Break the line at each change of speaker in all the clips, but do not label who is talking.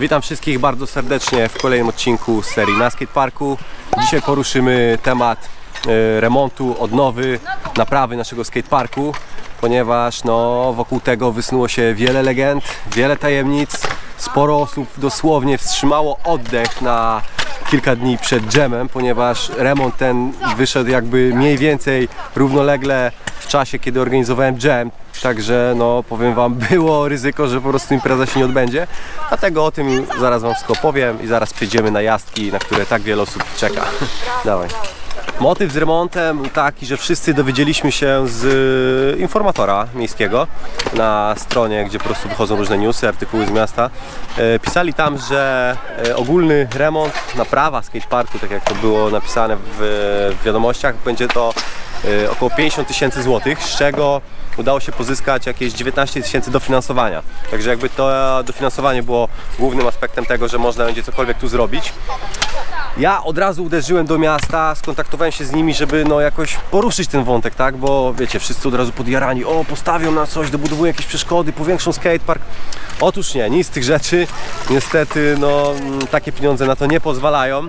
Witam wszystkich bardzo serdecznie w kolejnym odcinku serii na skateparku. Dzisiaj poruszymy temat e, remontu, odnowy, naprawy naszego skateparku, ponieważ no, wokół tego wysnuło się wiele legend, wiele tajemnic. Sporo osób dosłownie wstrzymało oddech na kilka dni przed dżemem, ponieważ remont ten wyszedł jakby mniej więcej równolegle w czasie, kiedy organizowałem dżem. Także no powiem wam, było ryzyko, że po prostu impreza się nie odbędzie. Dlatego o tym zaraz wam wszystko powiem i zaraz przejdziemy na jazdki, na które tak wiele osób czeka. Dawaj. Motyw z remontem taki, że wszyscy dowiedzieliśmy się z y, informatora miejskiego na stronie, gdzie po prostu wychodzą różne newsy, artykuły z miasta. E, Pisali tam, że e, ogólny remont, naprawa skateparku, tak jak to było napisane w, wiadomościach, będzie to e, około 50 tysięcy złotych, z czego udało się pozyskać jakieś 19 tysięcy dofinansowania. Także jakby to dofinansowanie było głównym aspektem tego, że można będzie cokolwiek tu zrobić. Ja od razu uderzyłem do miasta, skontaktowałem się z nimi, żeby no jakoś poruszyć ten wątek, tak? Bo wiecie, wszyscy od razu podjarani, o postawią na coś, dobudowują jakieś przeszkody, powiększą skatepark. Otóż nie, nic z tych rzeczy. Niestety, no mm, takie pieniądze na to nie pozwalają.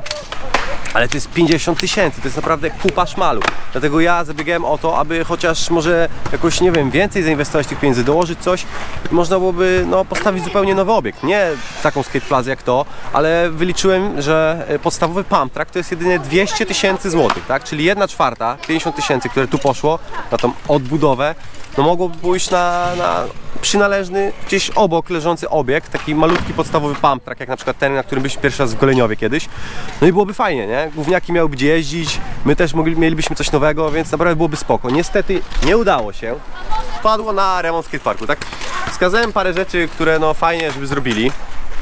Ale to jest 50 tysięcy, to jest naprawdę kupa szmalu. Dlatego ja zabiegałem o to, aby chociaż może jakoś, nie wiem, więcej zainwestować tych pieniędzy, dołożyć coś i można byłoby no, postawić zupełnie nowy obiekt. Nie taką skate plazę jak to, ale wyliczyłem, że e, podstawowy pump track to jest jedynie 200 tysięcy złotych, tak? Czyli 1 czwarta, 50 tysięcy, które tu poszło na tą odbudowę, no mogłoby pójść na, na przynależny gdzieś obok leżący obiekt, taki malutki podstawowy pump track, jak na przykład ten, na którym byliśmy pierwszy raz w Goleniowie kiedyś. No i byłoby fajnie, nie? Gówniaki miały gdzie jeździć, my też mogli, mielibyśmy coś nowego, więc naprawdę byłoby spoko. Niestety nie udało się. Wpadło na remont skateparku, tak? Wskazałem parę rzeczy, które no fajnie, żeby zrobili.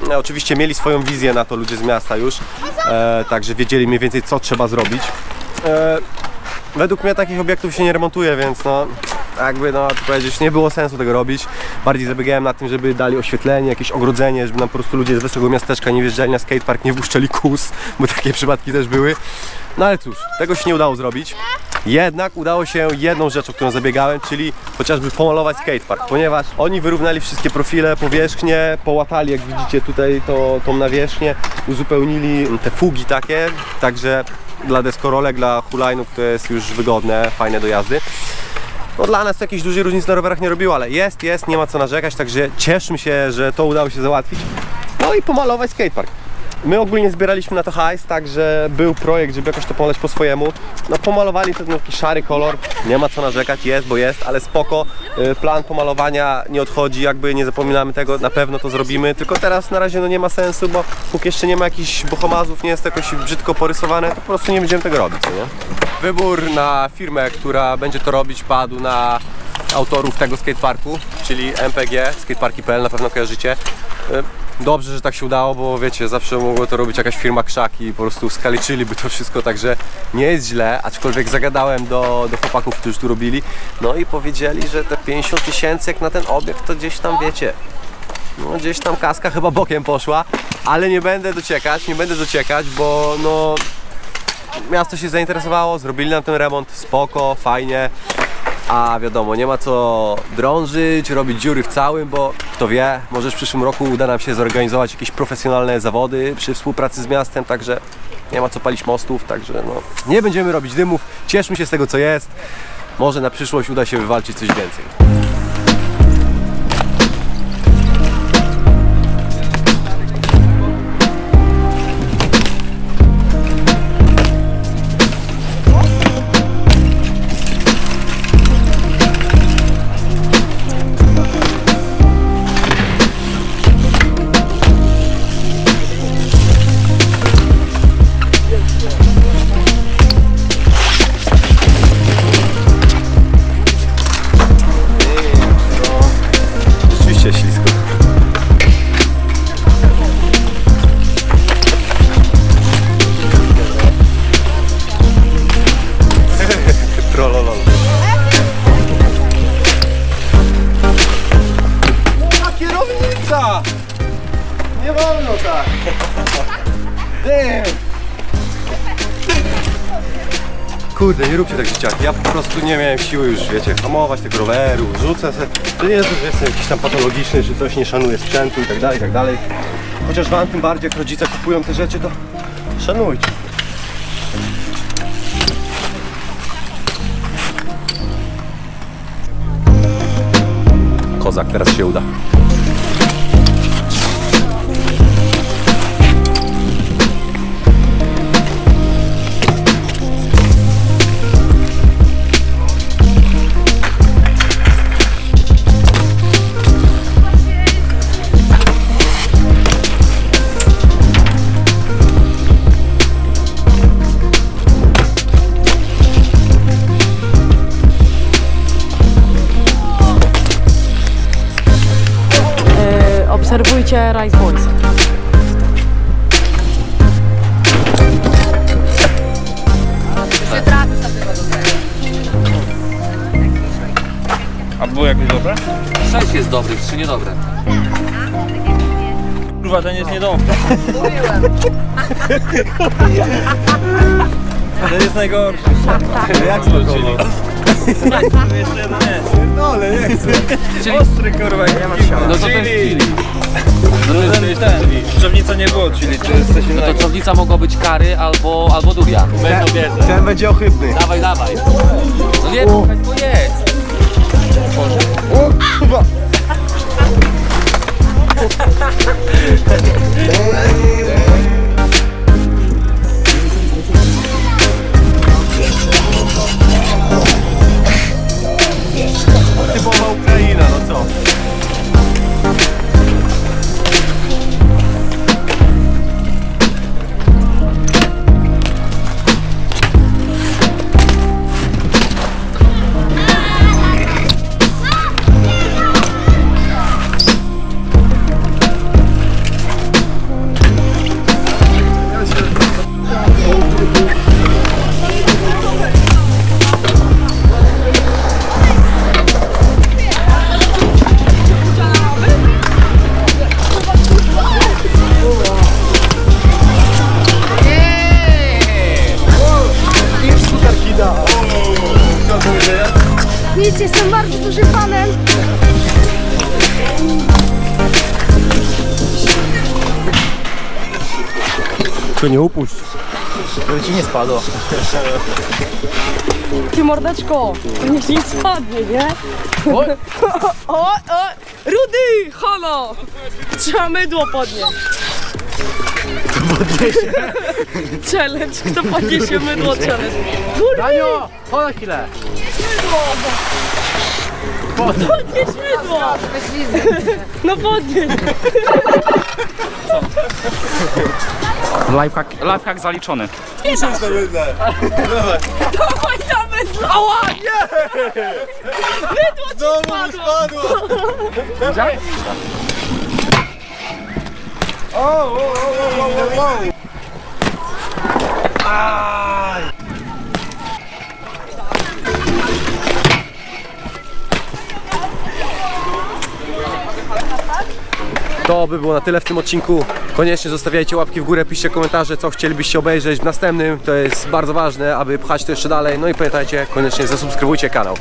E, Oczywiście mieli swoją wizję na to ludzie z miasta już, e, także wiedzieli mniej więcej co trzeba zrobić. E, według mnie takich obiektów się nie remontuje, więc no jakby no to powiedzieć, nie było sensu tego robić. Bardziej zabiegałem na tym, żeby dali oświetlenie, jakieś ogrodzenie, żeby nam po prostu ludzie z wesołego miasteczka nie wjeżdżali na skatepark, nie wpuszczali kus, bo takie przypadki też były. No ale cóż, tego się nie udało zrobić. Jednak udało się jedną rzecz, o którą zabiegałem, czyli chociażby pomalować skatepark, ponieważ oni wyrównali wszystkie profile, powierzchnie, połatali, jak widzicie tutaj to, tą nawierzchnię, uzupełnili te fugi takie, także dla deskorolek, dla hulajnów to jest już wygodne, fajne do jazdy. No dla nas to jakiejś dużej różnicy na rowerach nie robiło, ale jest, jest, nie ma co narzekać, także cieszmy się, że to udało się załatwić. No i pomalować skatepark. My ogólnie zbieraliśmy na to hajs, także był projekt, żeby jakoś to pomalać po swojemu. No pomalowali to taki szary kolor, nie ma co narzekać, jest, bo jest, ale spoko. Y, Plan pomalowania nie odchodzi, jakby nie zapominamy tego, na pewno to zrobimy, tylko teraz na razie no nie ma sensu, bo póki jeszcze nie ma jakichś bohomazów, nie jest to jakoś brzydko porysowane, to po prostu nie będziemy tego robić, nie? Wybór na firmę, która będzie to robić padł na autorów tego skateparku, czyli MPG, skateparki.pl, na pewno kojarzycie. Y, Dobrze, że tak się udało, bo wiecie, zawsze mogło to robić jakaś firma krzaki i po prostu skaliczyliby to wszystko, także nie jest źle, aczkolwiek zagadałem do, do chłopaków, którzy tu robili, no i powiedzieli, że te 50 tysięcy jak na ten obiekt, to gdzieś tam wiecie, no gdzieś tam kaska chyba bokiem poszła, ale nie będę dociekać, nie będę dociekać, bo no miasto się zainteresowało, zrobili nam ten remont, spoko, fajnie, a wiadomo, nie ma co drążyć, robić dziury w całym, bo kto wie, może w przyszłym roku uda nam się zorganizować jakieś profesjonalne zawody przy współpracy z miastem, także nie ma co palić mostów, także no, nie będziemy robić dymów, cieszmy się z tego co jest, może na przyszłość uda się wywalczyć coś więcej. Kurde, nie róbcie tak dzieciaki. Ja po prostu nie miałem siły już, wiecie, hamować tego roweru, rzucę se. To nie jest, że jestem jakiś tam patologiczny, czy coś nie szanuję sprzętu i tak dalej, i tak dalej. Chociaż wam tym bardziej, jak rodzice kupują te rzeczy, to szanujcie. Kozak, teraz się uda.
Obserwujcie Rise Boys.
A było jakieś dobre?
Sześć jest dobrych, trzy niedobre.
Kurwa, ten jest niedobry. Ten jest najgorszy.
Jak smakował?
Jeszcze jeden jest.
Ale nie chcę.
Czyli,
Ostry kurwa, nie ma siana.
no to ten chili.
No to ten, ten. Drzewnica nie było, czyli to jest coś
No
innego.
to czownica mogła być kary albo, albo.
Będą bierze.
Ten będzie ohydny.
Dawaj, dawaj. No nie, to jest.
Typowa
jestem bardzo dużym fanem.
To nie upuść.
Żeby ci nie spadło.
Ty mordeczko, niech nie spadnie, nie? O, o, o, Rudy, halo! Trzeba mydło podnieść. Kto podniesie? challenge, kto podniesie mydło challenge.
Danio, chodź na chwilę.
Podnieś mydło! No podnieś.
Lifehack, lifehack zaliczony.
Dawaj na mydło! Ała, nie! Mydło ci spadło!
To by było na tyle w tym odcinku. Koniecznie zostawiajcie łapki w górę, piszcie komentarze, co chcielibyście obejrzeć w następnym. To jest bardzo ważne, aby pchać to jeszcze dalej. No i pamiętajcie, koniecznie zasubskrybujcie kanał.